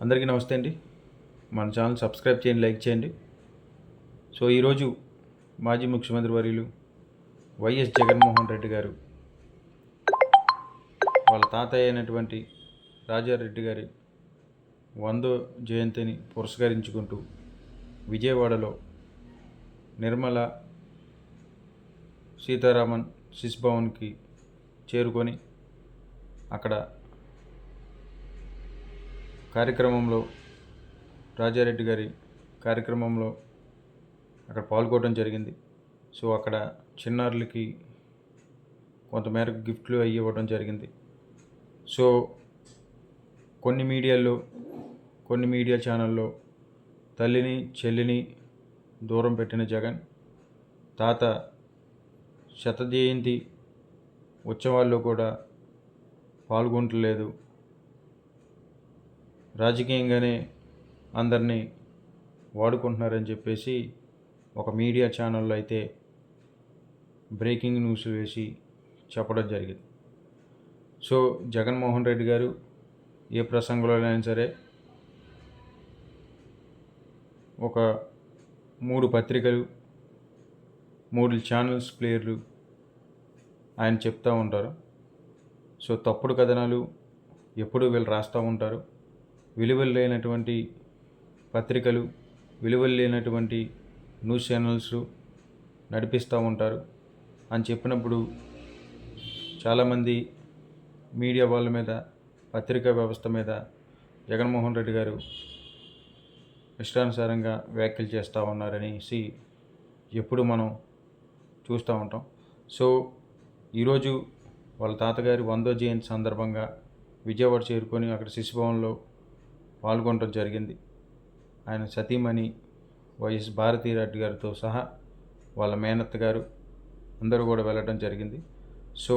అందరికీ నమస్తే అండి. మన ఛానల్ సబ్స్క్రైబ్ చేయండి లైక్ చేయండి. సో ఈరోజు మాజీ ముఖ్యమంత్రి వర్యులు వైఎస్ జగన్మోహన్ రెడ్డి గారు వాళ్ళ తాతయ్య అయినటువంటి రాజారెడ్డి గారి వందో జయంతిని పురస్కరించుకుంటూ విజయవాడలో నిర్మల సీతారామన్ శిశుభవన్కి చేరుకొని అక్కడ కార్యక్రమంలో రాజారెడ్డి గారి కార్యక్రమంలో అక్కడ పాల్గొనడం జరిగింది. సో అక్కడ చిన్నారులకి కొంతమేరకు గిఫ్ట్లు అవి ఇవ్వడం జరిగింది. సో కొన్ని మీడియాల్లో కొన్ని మీడియా ఛానల్లో తల్లిని చెల్లిని దూరం పెట్టిన జగన్ తాత శత జయంతి ఉత్సవాల్లో కూడా పాల్గొంటలేదు రాజకీయంగానే అందరినీ వాడుకుంటున్నారని చెప్పేసి ఒక మీడియా ఛానల్లో అయితే బ్రేకింగ్ న్యూస్ వేసి చెప్పడం జరిగింది. సో జగన్మోహన్ రెడ్డి గారు ఏ ప్రసంగంలోనైనా సరే ఒక మూడు పత్రికలు మూడు ఛానల్స్ ప్లేయర్లు ఆయన చెప్తూ ఉంటారు. సో తప్పుడు కథనాలు ఎప్పుడు వీళ్ళు రాస్తూ ఉంటారు. విలువలు లేనటువంటి పత్రికలు విలువలు లేనటువంటి న్యూస్ ఛానల్స్ నడిపిస్తూ ఉంటారు. అని చెప్పినప్పుడు చాలామంది మీడియా వాళ్ళ మీద పత్రికా వ్యవస్థ మీద జగన్మోహన్ రెడ్డి గారు ఇష్టానుసారంగా వ్యాఖ్యలు చేస్తూ ఉన్నారనేసి ఎప్పుడు మనం చూస్తూ ఉంటాం. సో ఈరోజు వాళ్ళ తాతగారి వందో జయంతి సందర్భంగా విజయవాడ చేరుకొని అక్కడ శిశుభవన్లో పాల్గొనడం జరిగింది. ఆయన సతీమణి వైఎస్ భారతీరెడ్డి గారితో సహా వాళ్ళ మేనత్త గారు అందరూ కూడా వెళ్ళడం జరిగింది. సో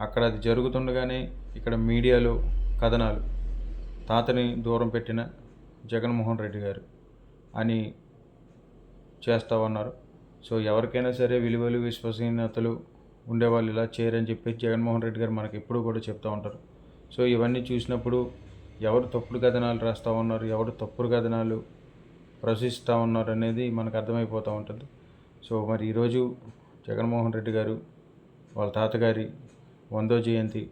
అక్కడ అది జరుగుతుండగానే ఇక్కడ మీడియాలో కథనాలు. తాతని దూరం పెట్టిన జగన్మోహన్ రెడ్డి గారు అని చేస్తూ ఉన్నారు. సో ఎవరికైనా సరే విలువలు విశ్వసనీయతలు ఉండేవాళ్ళు ఇలా చేయరని చెప్పి జగన్మోహన్ రెడ్డి గారు మనకి ఎప్పుడూ కూడా చెప్తూ ఉంటారు. సో ఇవన్నీ చూసినప్పుడు ఎవరు తప్పుడు కథనాలు రాస్తూ ఉన్నారు ఎవరు తప్పుడు కథనాలు ప్రశ్నిస్తూ ఉన్నారు అనేది మనకు అర్థమైపోతూ ఉంటుంది. సో మరి ఈరోజు జగన్మోహన్ రెడ్డి గారు వాళ్ళ తాతగారి వందో జయంతి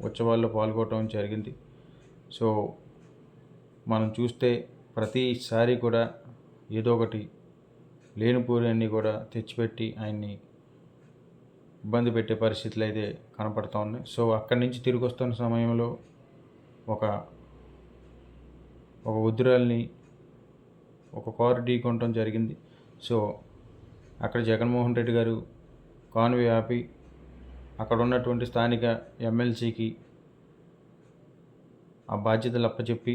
ఉత్సవాల్లో పాల్గొనడం జరిగింది. సో మనం చూస్తే ప్రతిసారి కూడా ఏదో ఒకటి లేనిపోని కూడా తెచ్చిపెట్టి ఆయన్ని ఇబ్బంది పెట్టే పరిస్థితులు అయితే కనపడుతూ ఉన్నాయి. సో అక్కడి నుంచి తిరిగి వస్తున్న సమయంలో ఒక ఒక ఉద్రాల్ని ఒక కారు ఢీకొనడం జరిగింది. సో అక్కడ జగన్మోహన్ రెడ్డి గారు కాన్వే ఆపి అక్కడ ఉన్నటువంటి స్థానిక ఎమ్మెల్సీకి ఆ బాధ్యతలు అప్పచెప్పి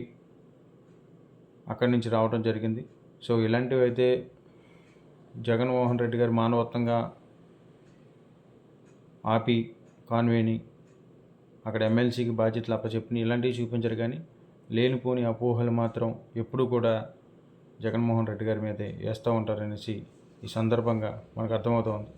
అక్కడి నుంచి రావడం జరిగింది. సో ఇలాంటివి అయితే జగన్మోహన్ రెడ్డి గారు మానవత్వంగా ఆపి కాన్వేని అక్కడ ఎమ్మెల్సీకి బాధ్యతలు అప్పచెప్పిన ఇలాంటివి చూపించరు కానీ లేనిపోని అపోహలు మాత్రం ఎప్పుడూ కూడా జగన్మోహన్ రెడ్డి గారి మీదే వేస్తూ ఉంటారనేసి ఈ సందర్భంగా మనకు అర్థమవుతోంది.